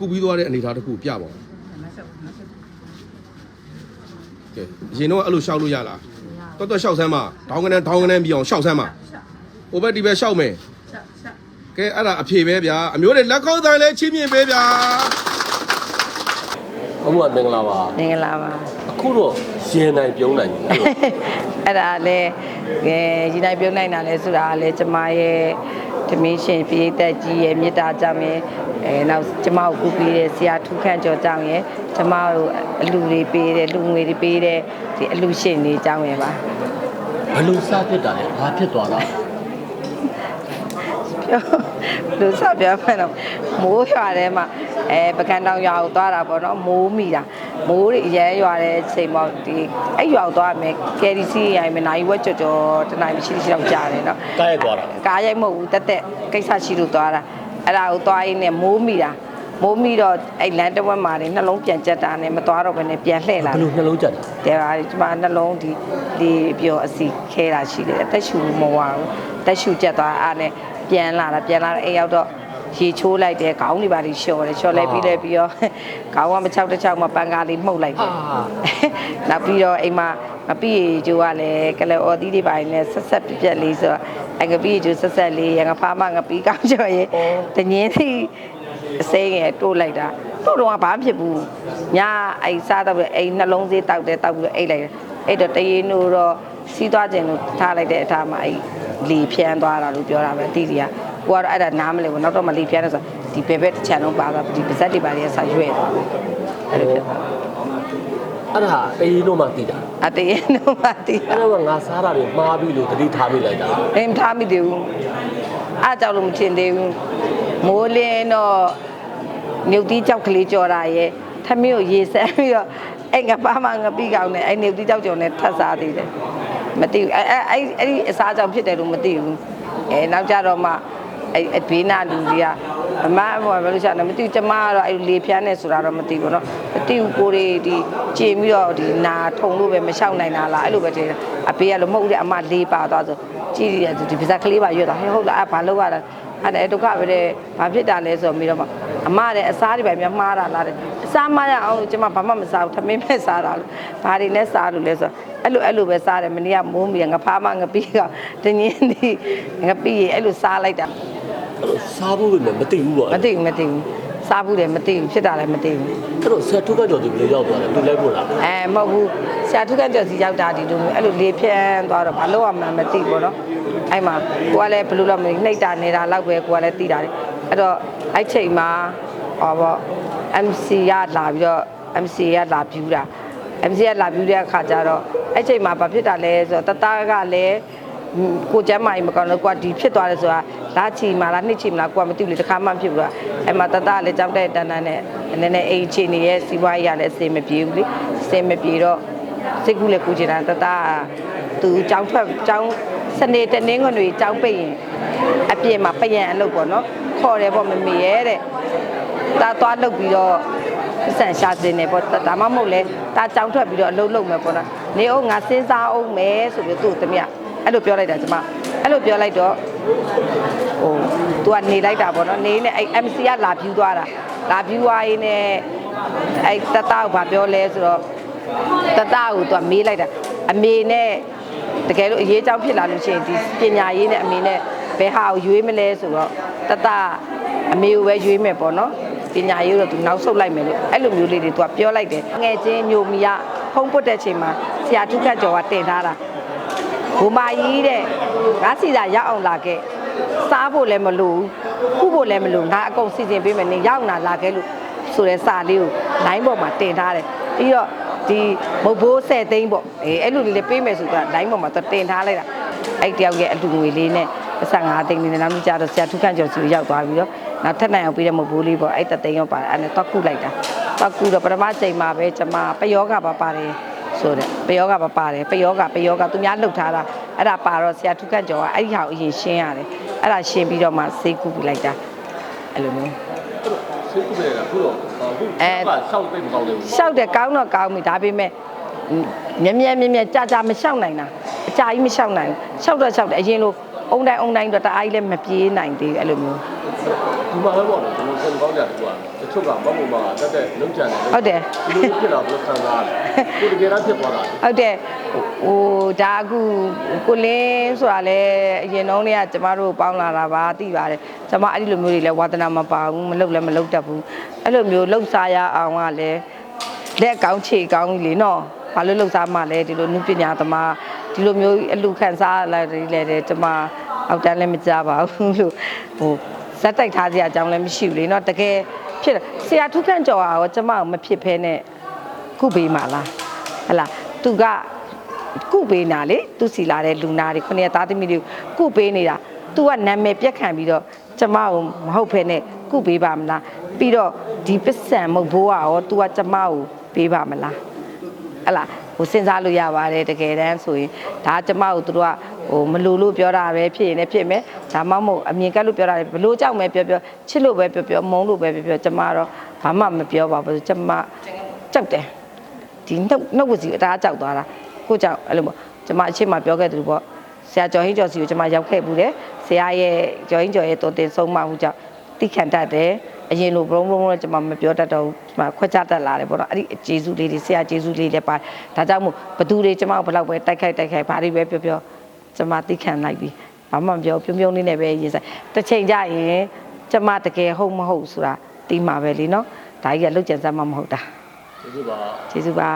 ကုပြီးသွားတဲ့အနေအထားတစ်ခုပြပါဦးကဲအရင်တော့အဲ့လိုရှောက်လို့ရလားတော်တော်ရှောက်ဆမ်းပါဒေါင်းကနေဒေါင်းကနေပြီးအောင်ရှောက်ဆမ်းပါဟိုဘက်ဒီဘက်ရှောက်မယ်ကဲအဲ့ဒါအဖြေပဲဗျာအမျိုးတွေလက်ကောက်တိုင်းလဲချင်းမြင်ပဲဗျာအမှုကမင်္ဂလာပါမင်္ဂလာပါအခုတော့ရင်နိုင်ပြုံးနိုင်ပြီအဲ့လိုအဲ့ဒါလည်းငယ်ဒီတိုင်းပြုံးနိုင်တာလဲဆိုတာကလည်းကျမရဲ့ ဓမင်းရှင်ပြိသက်ကြီးရဲ့မေတ္တာကြောင့်ရဲ့အဲနောက်ကျမကိုကူပေးတဲ့ဆရာထူးခန့်ကျော်ကြောင့်ရဲ့ကျမကိုအလူတွေပေးတဲ့လူငွေတွေပေးတဲ့ဒီအလူရှင်တွေကြောင့်ရဲ့ပါဘယ်လိုစဖြစ်တာလဲဘာဖြစ်သွားတာပြောလူစပြောမှတော့မိုးရွာထဲမှာအဲပကံတောင်ရွာကိုသွားတာပေါ့နော်မိုးမိတာ မိုးတွေအရဲရွာတဲ့အချိန်ပေါ့ဒီအဲ့ရွာကိုသွားမယ်ကယ်ရီစီရိုင်မယ်နိုင်ဝက်ကြော်ကြော်တနိုင်မရှိရှိတော့ကြားတယ်နော်ကားရိုက်သွားတာကားရိုက်မဟုတ်ဘူးတက်တက်ကိစ္စရှိလို့သွားတာအဲ့ဒါကိုသွားရင်းနဲ့မိုးမိတာမိုးမိတော့အဲ့လမ်းတစ်ဝက်မှာနေနှလုံးပြန်ကျက်တာနဲ့မသွားတော့ဘဲနဲ့ပြန်လှည့်လာဘယ်လိုနှလုံးကြက်တယ်တယ်ပါဒီမှာနှလုံးဒီဒီပြောအစီခဲတာရှိတယ်အသက်ရှူမဝဘူးအသက်ရှူကျက်သွားအားနဲ့ပြန်လာတာပြန်လာတော့အိမ်ရောက်တော့ ရေချိုးလိုက်တယ်ခေါင်းတွေပါလိလျှော်တယ်လျှော်လိုက်ပြီးလဲပြီးတော့ခေါင်းကမချောက်တစ်ချောက်မှပန်းကားလေးမှုတ်လိုက်တယ်နောက်ပြီးတော့အိမ်မှာမပီဂျိုကလည်းကလေးအော်သီးတွေပိုင်းနဲ့ဆက်ဆက်ပြက်ပြက်လေးဆိုတော့အငပီဂျိုဆက်ဆက်လေးရငဖားမငပီကောင်းကျော်ရဲ့တငင်းစီအစိမ်းငယ်တိုးလိုက်တာတိုးတော့ဘာမှဖြစ်ဘူးညာအိစားတော့အိမ်နှလုံးသေးတောက်တယ်တောက်ပြီးတော့အိတ်လိုက်တယ်အဲ့တော့တရေနိုးတော့စီးသွားခြင်းလို့ထားလိုက်တဲ့အထားမှာအဲ့လေဖြန်းသွားတာလို့ပြောတာပဲအတီးတွေက ကိုကတော့အဲ့ဒါနားမလဲဘူးနောက်တော့မလေဖြန်းတယ်ဆိုဒီဘဲဘက်တစ်ချန်လုံးပါသွားဒီပါဇက်တွေပါလေးဆက်ရွဲ့သွားအဲ့လိုဖြစ်သွားအဲ့ဒါအေးလို့မှတည်တာအတရေနိုးပါတီးအဲ့ဒါကငါစားတာတွေမှားပြီလို့တတိထားမိလိုက်တာအင်းထားမိသေးဘူးအားကြောင့်လို့မထင်သေးဘူးမိုးလင်းတော့မြုပ်တီးကြောက်ကလေးကြော်တာရဲ့ထမင်းကိုရေဆန်းပြီးတော့အဲ့ငပါမငပိကောင်းနဲ့အဲ့မြုပ်တီးကြောက်ကြော်နဲ့ထပ်စားသေးတယ်မသိဘူးအဲ့အဲ့အဲ့ဒီအစားကြောင့်ဖြစ်တယ်လို့မသိဘူးအဲနောက်ကြတော့မှ အဲ့အဘေးနာလူကြီးကအမအမေဘယ်လိုရှာလဲမသိဘူးကျမကတော့အဲ့လေဖြန်းနေဆိုတာတော့မသိဘူးเนาะမသိဘူးကိုတွေဒီကျင်ပြီးတော့ဒီနာထုံလို့ပဲမလျှောက်နိုင်တာလားအဲ့လိုပဲထင်တယ်အပေးကလို့မဟုတ်တဲ့အမလေးပါသွားဆိုကြည့်ရတယ်ဒီပါဇက်ကလေးပါရွတ်သွားဟဲ့ဟုတ်လားအဲ့ဘာလို့ရတာအဲ့ဒါဒုက္ခပဲတဲ့ဘာဖြစ်တာလဲဆိုပြီးတော့မှအမတဲ့အစားတွေပဲများမှားတာလားတဲ့အစားမရအောင်လို့ကျမဘာမှမစားဘူးထမင်းပဲစားတာလို့ဘာတွေနဲ့စားလို့လဲဆိုအဲ့လိုအဲ့လိုပဲစားတယ်မနေ့ကမိုးမီငါဖားမငပီးကတင်းင်းဒီငပီးအဲ့လိုစားလိုက်တာ အဲ့လို စားဖို့လည်းမသိဘူးပေါ့မအဲ့သိဘူးမသိဘူးစားဘူးလည်းမသိဘူးဖြစ်တာလည်းမသိဘူးတော့ဆရာထုတ်ကကြော်သူဘယ်လိုရောက်သွားလဲသူလိုက်ပို့လာလားအဲမဟုတ်ဘူးဆရာထုကကြော်စီရောက်တာဒီလိုမျိုးအဲ့လိုလေဖြန်းသွားတော့ဘာလို့မှမသိဘောနော်အဲ့မှာကိုကလည်းဘယ်လိုလုပ်မလဲနှိပ်တာနေတာလောက်ပဲကိုကလည်းသိတာလေအဲ့တော့အဲ့ချိန်မှာဟောပေါ့ MC ရလာပြီးတော့ MC ရလာပြူတာ MC ရလာပြူတဲ့အခါကျတော့အဲ့ချိန်မှာဘာဖြစ်တာလဲဆိုတော့တတကလည်း ကိုကျမ်းမာကြီးမကောင်းလို့ကိုကဒီဖြစ်သွားတယ်ဆိုတာလာချီမာလားနှစ်ချီမလားကိုကမသိဘူးလေတခါမှမဖြစ်ဘူးကအဲ့မှာတသားလည်းကြောက်တဲ့တန်းတန်းနဲ့နည်းနည်းအိမ်ချီနေရဲ့စီးပွားရေးရလည်းအစင်မပြေဘူးလေအစင်မပြေတော့စိတ်ကူးလည်းကူချင်တာတသားသူကြောင်းထွက်ကြောင်းစနေတနင်္ဂနွေကြောင်းပိတ်ရင်အပြင်မှာပယံအလုပ်ပေါ့နော်ခေါ်တယ်ပေါ့မမေရဲ့တဲ့ဒါသွားလုပ်ပြီးတော့ဆန်ရှာစင်းနေပေါ့ဒါမှမဟုတ်လဲဒါကြောင်းထွက်ပြီးတော့အလုပ်လုပ်မယ်ပေါ့နော်နေအောင်ငါစဉ်းစားအောင်မယ်ဆိုပြီးသူ့တမ အဲ့လိုပြောလိုက်တာကျမအဲ့လိုပြောလိုက်တော့ဟိုသူကနေလိုက်တာပေါ့နော်နေနဲ့အဲ့ MC ကလာပြူသွားတာလာပြူသွားရင်းနဲ့အဲ့တတကိုဗာပြောလဲဆိုတော့တတကိုသူကမေးလိုက်တာအမေနဲ့တကယ်လို့အရေးအကြောင်းဖြစ်လာလို့ရှိရင်ဒီပညာရေးနဲ့အမေနဲ့ဘယ်ဟာကိုရွေးမလဲဆိုတော့တတအမေကိုပဲရွေးမယ်ပေါ့နော်ပညာရေးတော့သူနောက်ဆုတ်လိုက်မယ်လို့အဲ့လိုမျိုးလေးတွေသူကပြောလိုက်တယ်ငယ်ချင်းညိုမီကဖုံးပုတ်တဲ့ချိန်မှာဆရာထုခတ်ကျော်ကတင်ထားတာ ဘုမာကြီးတဲ့ငါစီသာရောက်အောင်လာခဲ့စားဖို့လည်းမလိုဘူးခုဖို့လည်းမလိုငါအကုန်စီစဉ်ပေးမယ်နေရောက်လာလာခဲ့လို့ဆိုတဲ့စာလေးကိုလိုင်းပေါ်မှာတင်ထားတယ်ပြီးတော့ဒီမုတ်ဘိုး10သိန်းပေါ့အေးအဲ့လိုလေးပေးမယ်ဆိုတာလိုင်းပေါ်မှာတင်ထားလိုက်တာအဲ့တယောက်ရဲ့အလူငွေလေးနဲ့15သိန်းလေးနဲ့နောက်ကြတော့ဆရာထုခန့်ကျော်စီရောက်သွားပြီးတော့နောက်ထပ်နိုင်အောင်ပြီးတဲ့မုတ်ဘိုးလေးပေါ့အဲ့တသိန်းရောပါတယ်အဲ့နဲ့တော့ကုလိုက်တာတော့ကုတော့ပထမချိန်မှာပဲကျွန်မပယောဂပါပါတယ် ဆိုတဲ့ပယောဂပါပါတယ်ပယောဂပယောဂသူများလှုပ်ထားတာအဲ့ဒါပါတော့ဆရာထုခတ်ကျော်ကအဲ့ဒီဟာကိုအရင်ရှင်းရတယ်အဲ့ဒါရှင်းပြီးတော့မှဈေးကူပြလိုက်တာအဲ့လိုမျိုးဆေးကုတယ်ကခုတော့အခုအဲကရှောက်ပိတ်မကောင်းသေးဘူးရှောက်တယ်ကောင်းတော့ကောင်းပြီဒါပေမဲ့မြဲမြဲမြဲမြဲကြာကြာမရှောက်နိုင်တာအကြာကြီးမရှောက်နိုင်ဘူးရှောက်တော့ရှောက်တယ်အရင်လိုအုံတိုင်းအုံတိုင်းတော့တအားကြီးလည်းမပြေးနိုင်သေးဘူးအဲ့လိုမျိုးသူ ဒီမှာပဲပေါ့နော်ကျွန်တော်စံကောင်းကြတယ်ကွာတချို့ကမဟုတ်မှာတက်တက်လုံးကြံတယ် ဟုတ်တယ် ဒီလိုဖြစ်လာဘယ်လိုခံစားရလဲကိုတကယ်တော့ဖြစ်သွားတာ ဟုတ်တယ်ဟိုဒါအခုကိုလင်းဆိုတာလဲအရင်တော့เนี่ยကျမတို့ပေါင်းလာတာပါသိပါတယ်ကျမအဲ့ဒီလိုမျိုးတွေလဲဝါသနာမပါဘူးမလုပ်လဲမလုပ်တတ်ဘူးအဲ့လိုမျိုးလှုပ်ရှားရအောင်ကလည်းလက်ကောင်းခြေကောင်းကြီးလေနော်ဘာလို့လှုပ်ရှားမှလဲဒီလိုနုပညာသမားဒီလိုမျိုးအလူခံစားလာတယ်လေကျမအောက်တန်းလည်းမကြပါဘူးလို့ဟို ဇက်တိုက်ထားစရာအကြောင်းလည်းမရှိဘူးလေနော်တကယ်ဖြစ်တယ်ဆရာထုခန့်ကြော်ရောကျမမဖြစ်ဖဲနဲ့ခုပေးမှာလားဟလာသူက ကုပေးနာလေသူစီလာတဲ့လူနာတွေခုနှစ်သားသမီးတွေကုပေးနေတာ तू ကနာမည်ပြက်ခံပြီးတော့ကျမကိုမဟုတ်ဖ ೇನೆ ကုပေးပါမလားပြီးတော့ဒီပစ္စံမဟုတ်ဘိုးကရော तू ကကျမကိုပေးပါမလားဟလာဟိုစဉ်းစားလို့ရပါတယ်တကယ်တမ်းဆိုရင်ဒါကျမကိုသူတို့က ဟိုမလူလို့ပြောတာပဲဖြစ်ရင်လည်းဖြစ်မယ်ဒါမှမဟုတ်အမြင်ကပ်လို့ပြောတာဘလို့ကြောက်မယ်ပြောပြောချစ်လို့ပဲပြောပြောမုန်းလို့ပဲပြောပြောကျမတော့ဘာမှမပြောပါဘူးကျမကြောက်တယ်ဒီနှုတ်နှုတ်ဝစီအတားကြောက်သွားတာကိုကြောက်အဲ့လိုပေါ့ကျွန်မအချင်းမပြောခဲ့သလိုပေါ့ဆရာကျော်ဟင်းကျော်စီကိုကျွန်မရောက်ခဲ့ဘူးတယ်ဆရာရဲ့ကျော်ဟင်းကျော်ရဲ့တော်တင်ဆုံးမဟုကြောင့်တိခံတတ်တယ်အရင်လိုဘုံဘုံတော့ကျွန်မမပြောတတ်တော့ဘူးကျွန်မခွက်ချတတ်လာတယ်ပေါ့နော်အဲ့ဒီဂျေစုလေးတွေဆရာဂျေစုလေးလည်းပါဒါကြောင့်မို့ဘသူတွေကျွန်မဘယ်လောက်ပဲတိုက်ခိုက်တိုက်ခိုက်ဘာတွေပဲပြောပြော ကျွန်မတိခံလိုက်ပြီဘာမှမပြောပြုံးပြုံးလေးနဲ့ပဲရင်ဆိုင်တစ်ချိန်ကြရင်ကျွန်မတကယ်ဟုတ်မဟုတ်ဆိုတာတီးမှာပဲလीနော်ဒါကြီးကလုတ်ကြံစမ်းမှမဟုတ်တာကျေးဇူးပါကျေးဇူးပါ